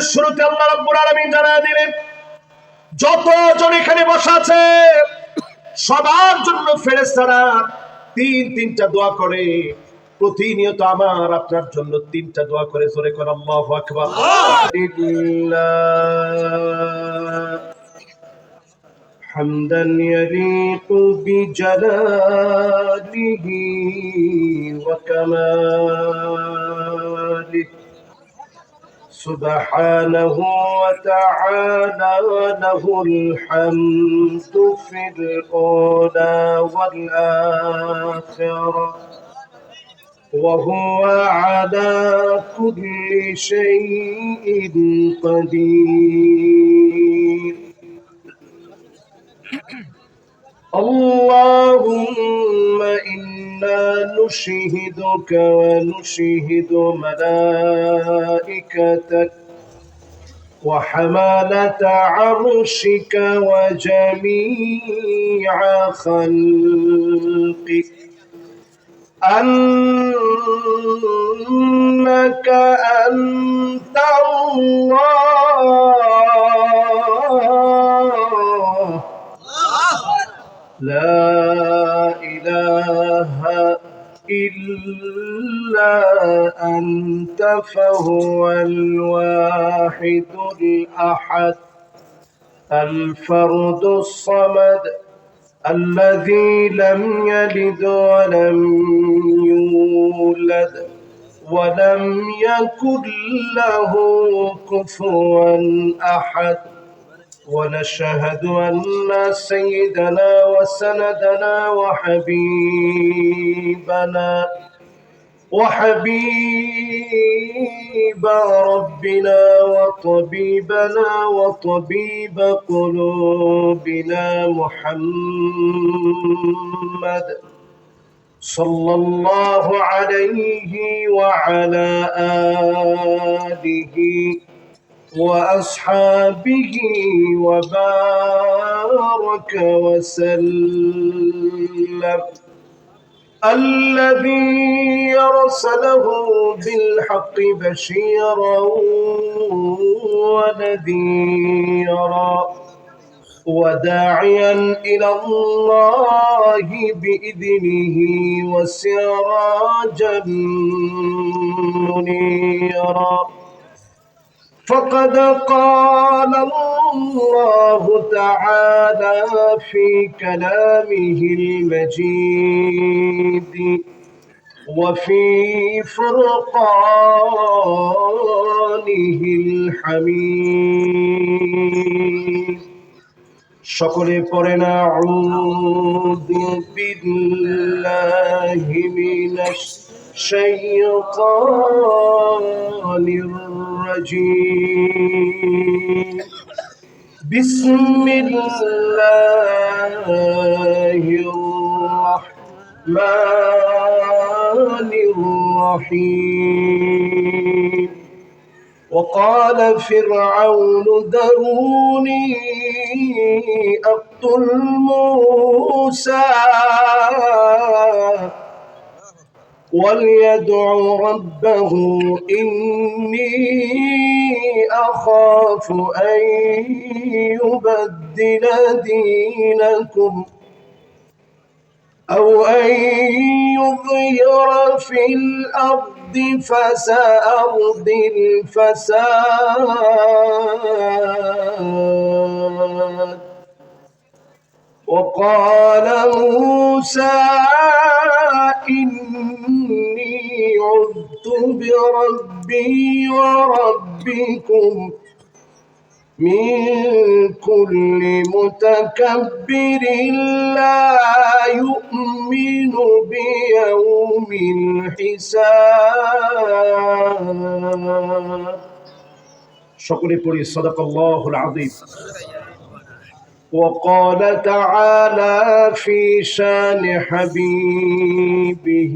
আয়াতের শুরুতে আল্লাহ রাব্বুল আলামিন জানা দিলেন যত জন এখানে বসা আছে সবার জন্য ফেরেশতারা তিন তিনটা দোয়া করে প্রতিনিয়ত আমার আপনার জন্য তিনটা দোয়া করে জোরে করে আল্লাহু আকবার حمدا يليق بجلاله وكماله سبحانه وتعالى له الحمد في الأولى والآخرة وهو على كل شيء قدير. اللهم إنا نشهدك ونشهد ملائكتك وحمالة عرشك وجميع خلقك أنك أنت الله. لا إلا أنت فهو الواحد الأحد الفرد الصمد الذي لم يلد ولم يولد ولم يكن له كفوا أحد. ونشهد أن سيدنا وسندنا وحبيبنا وحبيب ربنا وطبيبنا وطبيب قلوبنا محمد صلى الله عليه وعلى آله وأصحابه وبارك وسلم. الذي أرسله بالحق بشيرا ونذيرا وداعيا إلى الله بإذنه وسراجا منيرا. فقد قال الله تعالى في كلامه المجيد وفي فرقانه الحميد সকলে পড়ে না আউযু বিল্লাহি মিনাশ শাইতানির الرجيم. بسم الله الرحمن الرحيم. وقال فرعون ذروني أقتل موسى. وليدع ربه إني أخاف أن يبدل دينكم أو أن يظهر في الأرض فسأرض الفساد وقال موسى إني عدت بربي وربكم من كل متكبر لا يؤمن بيوم الحساب. شكري قولي صدق الله العظيم. وقال تعالى في شان حبيبه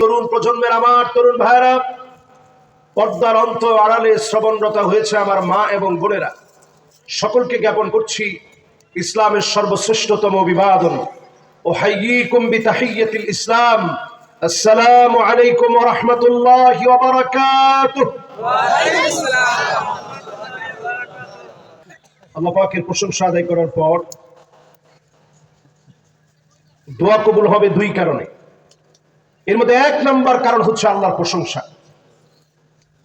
তরুণ প্রজন্মের আমার তরুণ ভাইরা পর্দার অন্ত আড়ালে শ্রবণরত হয়েছে আমার মা এবং বোনেরা। সকলকে জ্ঞাপন করছি, ইসলামের সর্বশ্রেষ্ঠতম অভিবাদন। ও হাইয়িকুম বিতাহিয়াতিল ইসলাম। আসসালামু আলাইকুম ওয়া রাহমাতুল্লাহি ওয়া বারাকাতুহু। আল্লাহ পাকের প্রশংসা আদায় করার পর দোয়া কবুল হবে দুই কারণে। এর মধ্যে এক নাম্বার কারণ হচ্ছে আল্লাহর প্রশংসা।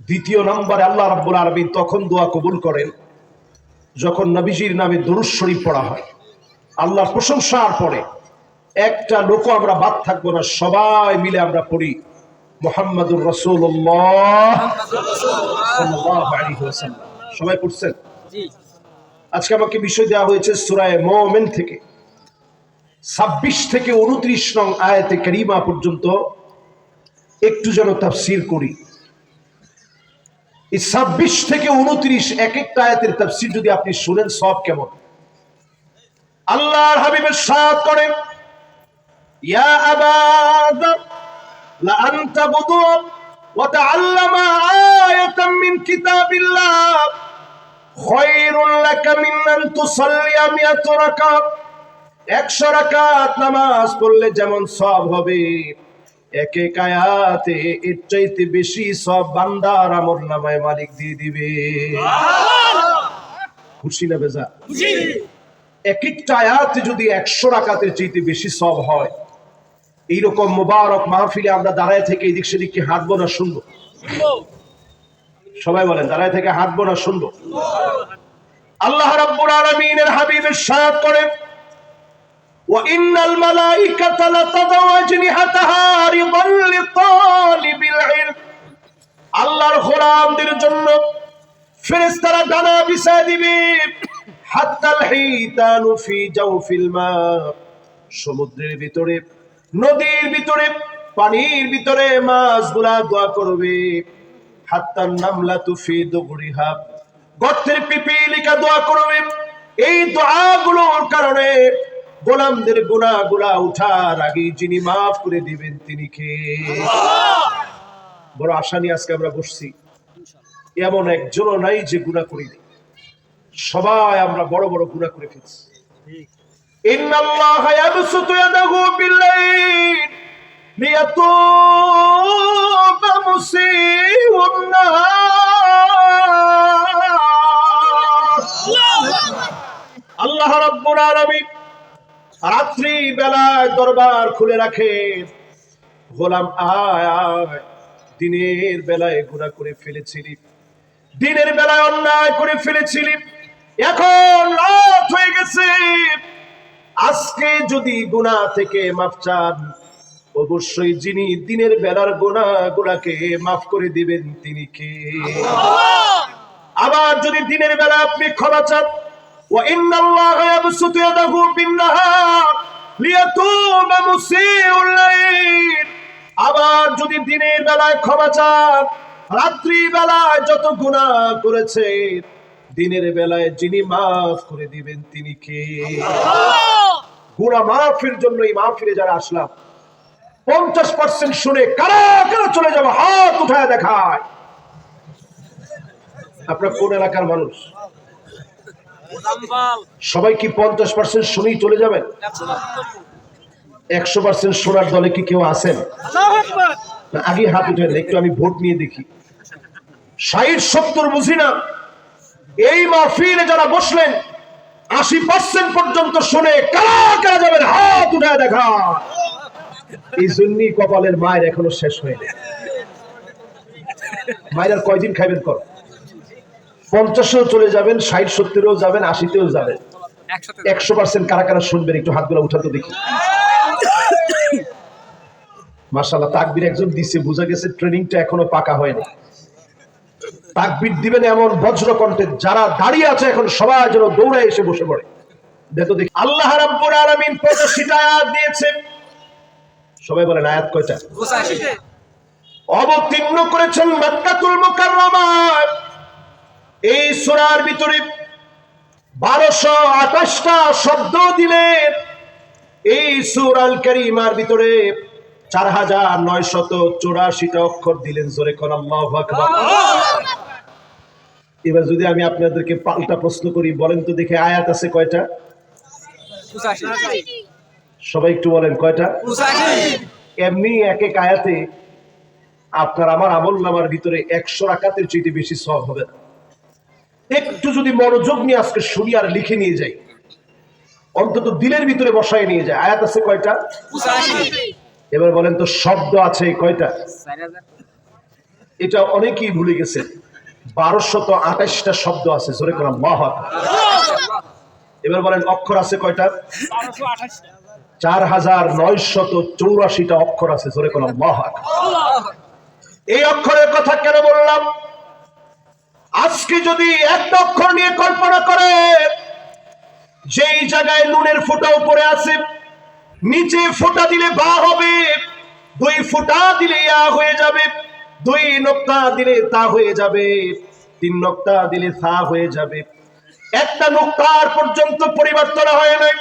দ্বিতীয় নম্বরে আল্লাহ রাব্বুল আলামিন তখন দোয়া কবুল করেন যখন নবীজির নামে দরুদ শরীফ পড়া হয়। আল্লাহর প্রশংসার পরে একটা লোক আমরা বাদ থাকব না সবাই মিলে আমরা পড়ি মোহাম্মদুর রসুল্লাহ সবাই পড়ছেন? আজকে আমাকে বিষয় দেওয়া হয়েছে সুরায় মোমেন থেকে। ছাব্বিশ থেকে উনত্রিশ নং আয়াতে কারিমা পর্যন্ত একটু যেন তাফসির করি। এই ছাব্বিশ থেকে উনত্রিশ এক একটা আয়াতের তাফসির যদি আপনি শুনেন, সব কেমন? আল্লাহর হাবিবের সাথ করেন, ইয়া একশো রাকাত নামাজ পড়লে যেমন সব হবে এক এক আয়াতে এর চাইতে বেশি সব বান্দার আমর নামায় মালিক দিয়ে দিবে। খুশি না বেজা? এক একটা আয়াতে যদি একশো রাকাতের চাইতে বেশি সব হয় এইরকম মোবারক মাহফিলে আমরা দাঁড়ায় থেকে এদিক সেদিকে হাঁটবো না শুনব? সবাই বলেন দাঁড়ায় থেকে হাঁটবো না শুনব? আল্লাহ রাব্বুল আলামিনের হাবিবের সাথ করেন وإن الملائكة لتضع أجنحتها رضا لطالب العلم আল্লাহর গোলামদের জন্য ফেরেশতারা ডানা বিছায় দিবে হাত্তাল হিতানু ফি জাওফিল মা সমুদ্রের ভিতরে নদীর ভিতরে পানির ভিতরে মাছগুলা দোয়া করবে হাত্তান নামলা তুফি দুগুরিহা গর্তের পিপিলিকা দোয়া করবে এই দোয়াগুলোর কারণে গোলামদের গুণা গুলা উঠার আগে যিনি মাফ করে দিবেন তিনি কে? বড় আশা নিয়ে আজকে আমরা বসছি। এমন একজন নাই যে গুণা করিনি সবাই আমরা বড় বড় গুণা করে ফেলছি। আল্লাহ রাব্বুল আলামিন রাত্রি বেলায় দরবার খুলে রাখে। গোলাম আয় দিনের বেলায় গুনাহ করে ফেলেছিলি। দিনের বেলায় অন্যায় করে ফেলেছিলি। এখন রাত হয়ে গেছে। আজকে যদি গুনাহ থেকে মাফ চান অবশ্যই যিনি দিনের বেলার গুনাহ গুলাকে মাফ করে দিবেন তিনি কে? আবার যদি দিনের বেলা আপনি ক্ষমা চান وإن الله يبسط يده بالنهار ليتوب مسيء الليل আবার যদি দিনের বেলায় ক্ষমা চান রাত্রি বেলায় যত গুনাহ করেছে দিনের বেলায় যিনি মাফ করে দিবেন তিনি কে গুনাহ মাফের জন্য এই মাহফিলে যারা আসলাম পঞ্চাশ পার্সেন্ট শুনে কারা কারা চলে যাবো হাত উঠায় দেখায় আপনার কোন এলাকার মানুষ সবাই কি পঞ্চাশ পার্সেন্ট শুনেই চলে যাবেন একশো পার্সেন্ট শোনার দলে কি কেউ আছেন আগে হাত উঠে একটু আমি ভোট নিয়ে দেখি ষাট সত্তর বুঝি না এই মাহফিলে যারা বসলেন আশি পার্সেন্ট পর্যন্ত শুনে কারা কারা যাবেন হাত উঠায় দেখা এই জন্যই কপালের মায়ের এখনও শেষ হয়নি মায়ের আর কয়দিন খাইবেন কর পঞ্চাশেও চলে যাবেন ষাট সত্তরেও যাবেন আশিতেও যাবেন। একশো পার্সেন্ট কারা কারা শুনবেন একটু হাতগুলো উঠাতে দেখি। মার্শাল্লাহ তাকবির একজন দিছে বোঝা গেছে ট্রেনিংটা এখনও পাকা হয়নি। তাকবির দিবেন এমন বজ্র কণ্ঠে যারা দাঁড়িয়ে আছে এখন সবাই যেন দৌড়ায় এসে বসে পড়ে। দেখো দেখি। আল্লাহ রাব্বুল আলামিন পঁচাশিটা আয়াত দিয়েছে সবাই বলেন আয়াত কয়টা? অবতীর্ণ করেছেন মক্কাতুল মুকাররমায় এই সূরার ভিতরে বারোশো আঠাশটা শব্দ দিলেন এই সুরাল করিমার ভিতরে চার হাজার নয় শত চৌরাশিটা অক্ষর দিলেন জোরে এবার যদি আমি আপনাদেরকে পাল্টা প্রশ্ন করি, বলেন তো দেখে আয়াত আছে কয়টা? সবাই একটু বলেন, কয়টা? এমনি এক এক আয়াতে আপনার আমার আমল নামার ভিতরে একশো রাকাতের চাইতে বেশি সব হবে। না একটু যদি মনোযোগ নিয়ে আজকে শুনি আর লিখে নিয়ে যাই। অন্তত দিলের ভিতরে বসায় নিয়ে যায়। আয়াত আছে কয়টা? এবার বলেন তো শব্দ আছে কয়টা? এটা অনেকেই ভুলে গেছে। বারোশত আঠাশটা শব্দ আছে, জোরে করা মহা এবার বলেন অক্ষর আছে কয়টা? চার হাজার নয়শত চৌরাশিটা অক্ষর আছে, জোরে করা মহা এই অক্ষরের কথা কেন বললাম? আজকে যদি একটা অক্ষর নিয়ে কল্পনা করে, যেই জায়গায় নুনের ফোঁটা উপরে আছে, নিচে ফোঁটা দিলে বা হবে, দুই ফোঁটা দিলে ইয়া হয়ে যাবে, দুই নক্তা দিলে তা হয়ে যাবে, তিন নক্তা দিলে থা হয়ে যাবে। একটা নক্তার পর্যন্ত পরিবর্তন হয় নাই।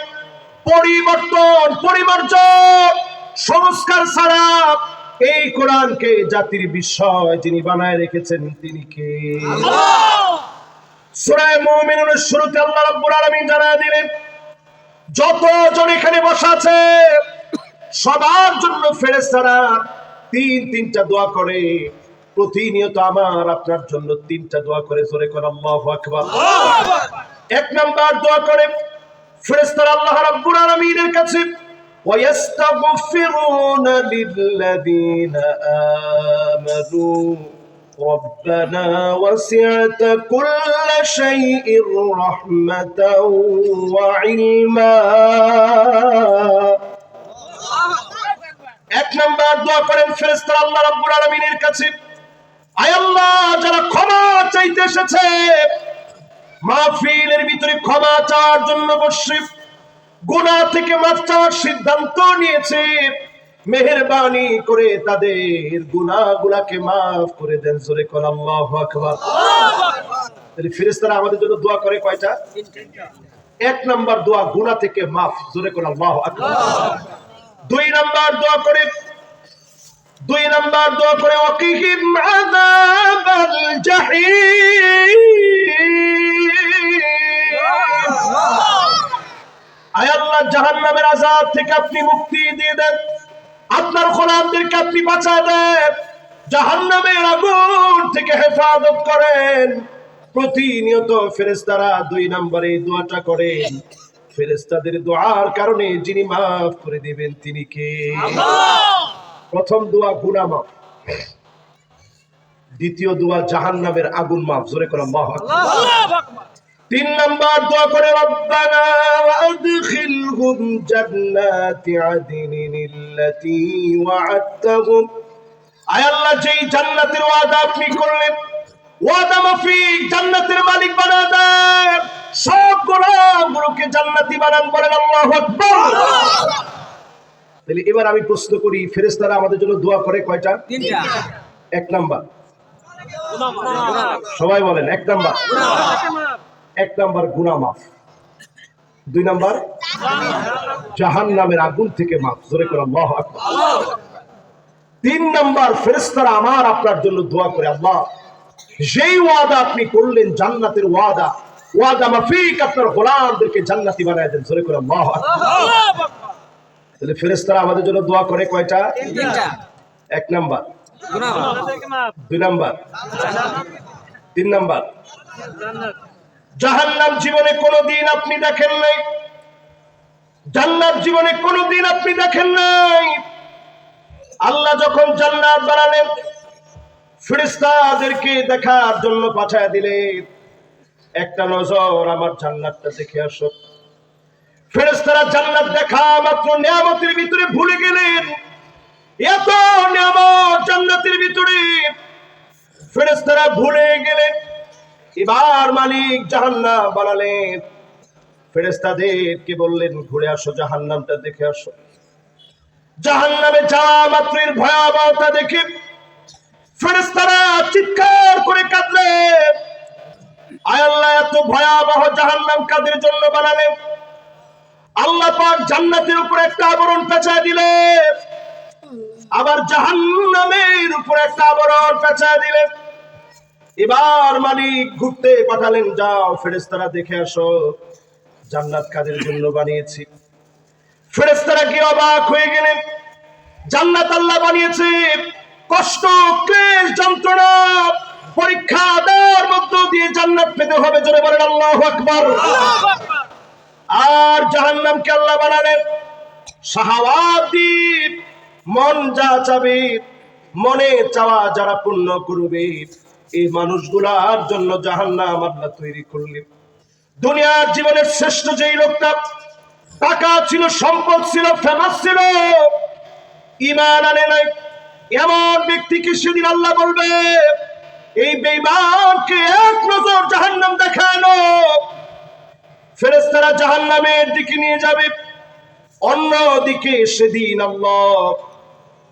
পরিবর্তন পরিবর্তন! সংস্কার ছাড়া এই কোরআনকে জাতির বিষয় যিনি বানায় রেখেছেন তিনি কে? সূরায়ে মুমিনুনের শুরুতে আল্লাহ রাব্বুল আলামিন জানায় দিলেন যতজন এখানে বসা আছে সবার জন্য ফেরেশতারা তিন তিনটা দোয়া করে। প্রতিনিয়ত আমার আপনার জন্য তিনটা দোয়া করে জোরে করে আল্লাহু আকবার! এক নাম্বার দোয়া করে ফেরেশতারা আল্লাহ রাব্বুল আলামিনের কাছে ويستغفرون للذين آمنوا ربنا وسعت كل شيء رحمة وعلما এক নাম্বার দোয়া করেন ফেরেশতা আল্লাহ রাব্বুল আলামিনের কাছে আয় আল্লাহ যারা ক্ষমা চাইতে এসেছে মাহফিলের ভিতরে ক্ষমা চাওয়ার জন্য বসে গুনাহ থেকে চাওয়ার সিদ্ধান্ত নিয়েছে। মেহেরবানি করে তাদের গুনাহগুলাকে মাফ করে দেন, জোরে কোন, আল্লাহু আকবার। তাহলে ফেরেশতারা আমাদের জন্য দোয়া করে কয়টা? এক নাম্বার দোয়া গুনাহ থেকে মাফ, জোরে কোন, আল্লাহু আকবার। দুই নাম্বার দোয়া করে, দুই নাম্বার দোয়া করে, ওয়াকিহিম আযাবাল জাহিম। আয় আল্লাহ জাহান্নামের আযাব থেকে আপনি মুক্তি দিয়ে দেন। আপনার গোলামদেরকে আপনি বাঁচা দেন। জাহান্নামের আগুন থেকে হেফাজত করেন। প্রতিনিয়ত ফেরেশতারা দুই নম্বরে দোয়াটা করেন ফেরেশতাদের দোয়ার কারণে যিনি মাফ করে দিবেন তিনি কে? প্রথম দোয়া গুনা মাফ। দ্বিতীয় দোয়া জাহান্নামের আগুন মাফ। জোরে করে মাফ তিন নম্বর দোয়া করে রব্বানা ওয়াদখিলহুম জান্নাতি আদিনিন আল্লাতী ওয়া'আদতাহুম। আয় আল্লাহ যেই জান্নাতের ওয়াদা আপনি করলেন ওয়াদা মাফিক জান্নাতের মালিক বানা দেন। সব গোলামগুলোকে জান্নাতি বানান বলেন আল্লাহু আকবার। তাহলে এবার আমি প্রশ্ন করি ফেরেশতারা আমাদের জন্য দোয়া করে কয়টা? এক নাম্বার। সবাই বলেন এক নাম্বার। এক নাম্বার গুনা মাফ। দুই নাম্বার জাহান নামের আগুন থেকে মাফ। জোরে করে আল্লাহু তিন নাম্বার ফেরেস্তারা আমার আপনার জন্য দোয়া করে আল্লাহ যেই ওয়াদা আপনি করলেন জান্নাতের ওয়াদা ওয়াদা মাফিক আপনার গোলামদেরকে জান্নাতি বানায় দেন জোরে করে আল্লাহ তাহলে ফেরেস্তারা আমাদের জন্য দোয়া করে কয়টা? এক নাম্বার। দুই নাম্বার। তিন নাম্বার। জাহান্নাম জীবনে কোনোদিন আপনি দেখেন নাই। জান্নাত জীবনে কোনোদিন আপনি দেখেন নাই। আল্লাহ যখন জান্নাত বানালেন ফেরেশতাদেরকে দেখার জন্য পাঠায় দিলেন। একটা নজর আমার জান্নাতটা দেখে আসো। ফেরেশতারা জান্নাত দেখা মাত্র নিয়ামতের ভিতরে ভুলে গেলেন। এত নিয়ামত জান্নাতের ভিতরে। ফেরেশতারা ভুলে গেলেন। এবার মালিক জাহান্নাম বানালেন। ফেরেশতাদেরকে বললেন, ঘুরে আসো জাহান্নামটা, দেখে আসো। জাহান্নামে যাওয়া মাত্র এর ভয়াবহতা দেখে ফেরেশতারা চিৎকার করে কাঁদলেন। আয় আল্লাহ, এত ভয়াবহ জাহান্নাম কাদের জন্য বানালেন? আল্লাহ পাক জান্নাতের উপর একটা আবরণ পেঁচায় দিলেন। আবার জাহান্নামের উপর একটা আবরণ পেঁচায় দিলেন। এবার মালিক ঘুরতে পাঠালেন যাও ফেরেশতারা দেখে আসো। জান্নাত কাদের জন্য বানিয়েছি। ফেরেশতারা কি অবাক হয়ে গেলেন? জান্নাত আল্লাহ বানিয়েছে। কষ্ট ক্লেশ যন্ত্রণা পরীক্ষা দেওয়ার মধ্য দিয়ে জান্নাত পেতে হবে জোরে বলেন আল্লাহ আকবার। আর জাহান্নামকে আল্লাহ বানালেন। শাহাওয়াতি মন যা চাবে মনে চাওয়া যারা পূর্ণ করবে। এই মানুষগুলার জন্য জাহান্নাম আল্লাহ তৈরি করলেন। দুনিয়ার জীবনের শ্রেষ্ঠ যেই লোকটা, টাকা ছিল, সম্পদ ছিল, ফেমাস ছিল ইমান আনে নাই। এমন ব্যক্তিকে সেদিন আল্লাহ বলবে? এই বেঈমানকে এক নজর জাহান্নাম দেখানো। ফেরেস্তারা জাহান্নামের দিকে নিয়ে যাবে। অন্যদিকে সেদিন আল্লাহ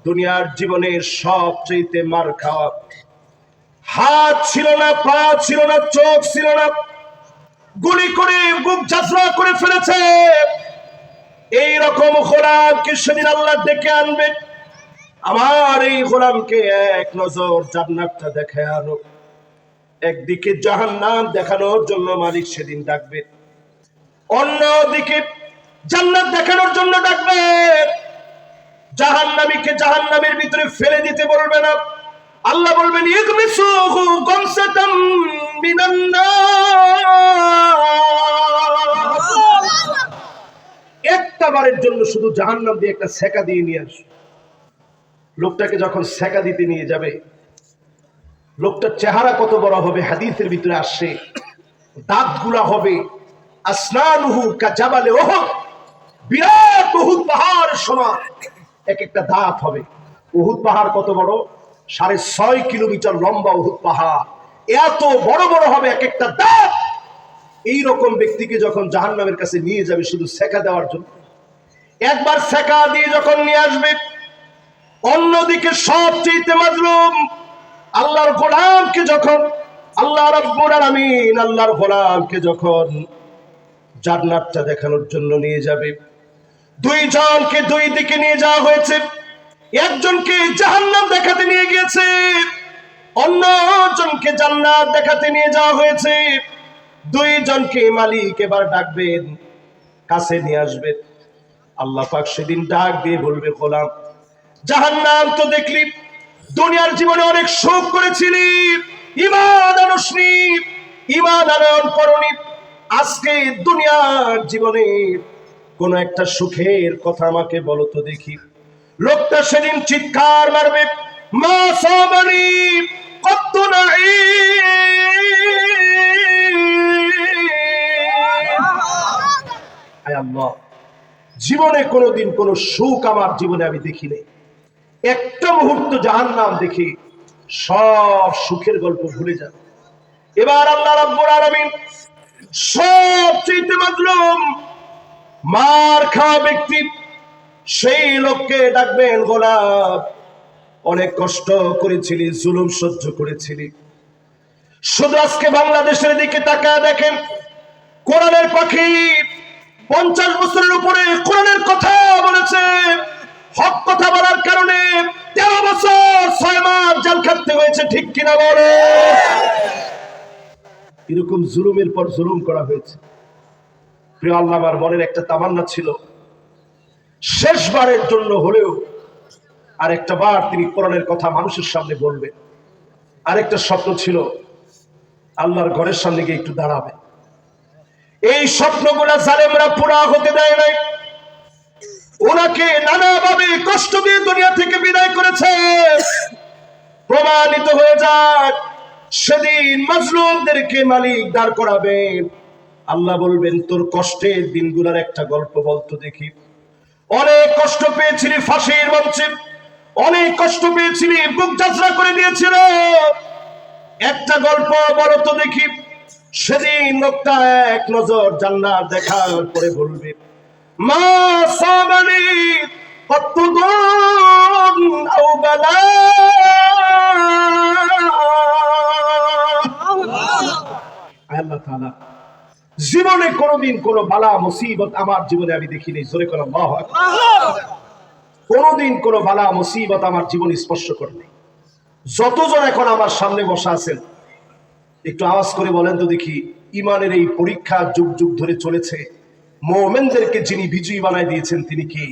দুনিয়ার জীবনের সবচেয়ে মার খাওয়া হাত ছিল না, পা ছিল না, চোখ ছিল না। গুলি করে বুক যাত্রা করে ফেলেছে। এই রকম গোলামকে সেদিন আল্লাহ ডেকে আনবে? আমার এই গোলামকে এক নজর জান্নাতটা দেখে আনো। একদিকে জাহান্নাম দেখানোর জন্য মালিক সেদিন ডাকবে। অন্যদিকে জান্নাত দেখানোর জন্য ডাকবে। জাহান্নামীকে জাহান্নামের ভিতরে ফেলে দিতে বলবে না। আল্লাহ বলবেন ইগমিসুহু গমসাতাম একটা বারের জন্য শুধু জাহান্নাম দিয়ে একটা সেকা দিয়ে নিয়ে আস। লোকটাকে যখন সেকা দিতে নিয়ে যাবে, লোকটার চেহারা কত বড় হবে, হাদিসের ভিতরে আসছে দাঁতগুলা হবে, আসনানুহু কাজাবালে ওহ, বিরাট উহুদ পাহাড় সমান। এক একটা দাঁত হবে। উহুদ পাহাড় কত বড়? সাড়ে ছয় কিলোমিটার লম্বা উহুদ পাহাড়। এত বড় বড় হবে এক একটা দাঁত। এই রকম ব্যক্তিকে যখন জাহান্নামের কাছে নিয়ে যাবে শুধু সেকা দেওয়ার জন্য। একবার সেকা দিয়ে যখন নিয়ে আসবে, অন্যদিকে সবচেয়ে মাজলুম আল্লাহর গোলামকে যখন, আল্লাহ রব্বুল আলামিন আল্লাহর গোলামকে যখন জান্নাতটা দেখানোর জন্য নিয়ে যাবে। দুইজনকে দুই দিকে নিয়ে যাওয়া হয়েছে। একজনকে জাহান্নাম দেখাতে নিয়ে গিয়েছে, অন্যজনকে জান্নাত দেখাতে নিয়ে যাওয়া হয়েছে। দুইজনকে মালিক এবার ডাকবেন, কাছে নিয়ে আসবেন। আল্লাহ পাক সেদিন ডাক দিয়ে বলবে, গোলাম, জাহান্নাম তো দেখলি, দুনিয়ার জীবনে অনেক সুখ করেছিলি ইমান আনসনি ইমান আজকে দুনিয়ার জীবনে কোন একটা সুখের কথা আমাকে বলো তো দেখি। লোকটা সেদিন চিৎকার মারবে, মা সাবানি কত নাই জীবনে কোনোদিন কোনো সুখ আমার জীবনে আমি দেখি নাই। একটা মুহূর্ত জাহান নাম দেখি সব সুখের গল্প ভুলে যান এবার আল্লাহ রাব্বুল আলামিন সব মাজলুম মার খাওয়া ব্যক্তি সেই লোককে ডাকবেন গোলাপ। অনেক কষ্ট করেছিলি, জুলুম সহ্য করেছিলি। শুধু আজকে বাংলাদেশের দিকে তাকায় দেখেন, কোরআনের পাখি পঞ্চাশ বছরের উপরে কোরআনের কথা বলেছে। হক কথা বলার কারণে তেরো বছর ছয় মাস জেল খাটতে হয়েছে, ঠিক কিনা বলে? এরকম জুলুমের পর জুলুম করা হয়েছে। প্রিয় আল্লাহ, আমার মনের একটা তামান্না ছিল। শেষবারের জন্য হলেও আর একটা বার তিনি কোরআনের কথা মানুষের সামনে বলবেন। আরেকটা স্বপ্ন ছিল, আল্লাহর ঘরের সামনে গিয়ে একটু দাঁড়াবে। এই স্বপ্নগুলা জালেমরা পুরা হতে দেয় নাই। ওনাকে নানাভাবে কষ্ট দিয়ে দুনিয়া থেকে বিদায় করেছে। প্রমাণিত হয়ে যাক, সেদিন মাজলুমদেরকে মালিক দাঁড় করাবেন। আল্লাহ বলবেন, তোর কষ্টের দিনগুলোর একটা গল্প বলতো দেখি। অনেক কষ্ট পেয়েছিলি ফাঁসির মঞ্চে। অনেক কষ্ট পেয়েছিলি বুক যাত্রা করে দিয়েছিল। একটা গল্প বলো তো দেখি। সেদিন লোকটা এক নজর জান্নার দেখার পরে বলবে মা সাবানি কতগুণ আও বালা আল্লাহ তাআলা জীবনে কোনোদিন কোনো বালা, মুসিবত আমার জীবনে আমি দেখিনি। জোরে করে আল্লাহু কোনোদিন কোনো বালা, মুসিবত আমার জীবন স্পর্শ করেনি যতজন এখন আমার সামনে বসা আছেন, একটু আওয়াজ করে বলেন তো দেখি, ইমানের এই পরীক্ষা যুগ যুগ ধরে চলেছে। মোমেনদেরকে যিনি বিজয়ী বানায় দিয়েছেন, তিনি কি?